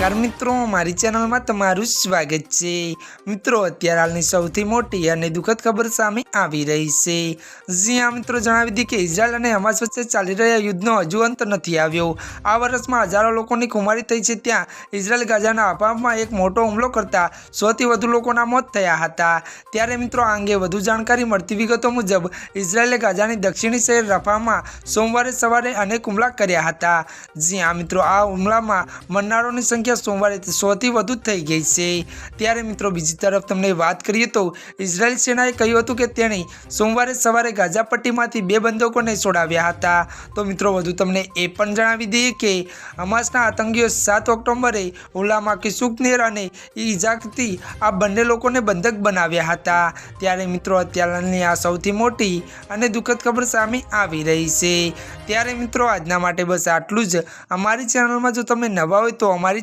નમસ્કાર મિત્રો, મારી ચેનલમાં તમારું સ્વાગત છે. મિત્રો, અત્યારે હાલની સૌથી મોટી અને દુઃખદ ખબર સામે આવી રહી છે. જી આ મિત્રો, જણાવી દીધી કે ઇઝરાયલ અને હમાસ વચ્ચે ચાલી રહ્યા યુદ્ધનો હજુ અંત નથી આવ્યો. આ વર્ષમાં હજારો લોકોની ખુમારી થઈ છે ત્યાં. ઇઝરાયલ ગાઝાના અભાવમાં એક મોટો હુમલો કરતા સૌથી વધુ લોકોના મોત થયા હતા. ત્યારે મિત્રો, આ અંગે વધુ જાણકારી મળતી વિગતો મુજબ, ઇઝરાયલે ગાઝાની દક્ષિણી શહેર રફામાં સોમવારે સવારે અનેક હુમલા કર્યા હતા. જી આ મિત્રો, આ હુમલામાં મરનારોની સંખ્યા સોમવારે સોથી વધુ થઈ ગઈ છે. ત્યારે મિત્રો બીજી તરફ તમને વાત કરીએ તો ઇઝરાયલ સેનાએ કહ્યું હતું કે તેણે સોમવારે સવારે ગાઝાપટ્ટીમાંથી બે બંદૂકોને છોડાવ્યા હતા. તો મિત્રો વધુ તમને એ પણ જણાવી દઈએ કે હમાસના આતંકીઓ સાત ઓક્ટોબરે હુમલામાં કિસુકનેર અને ઇજાકથી આ બંને લોકોને બંધક બનાવ્યા હતા. ત્યારે મિત્રો અત્યારની આ સૌથી મોટી અને દુઃખદ ખબર સામે આવી રહી છે. ત્યારે મિત્રો આજના માટે બસ આટલું જ. અમારી ચેનલમાં જો તમે નવા હોય તો અમારી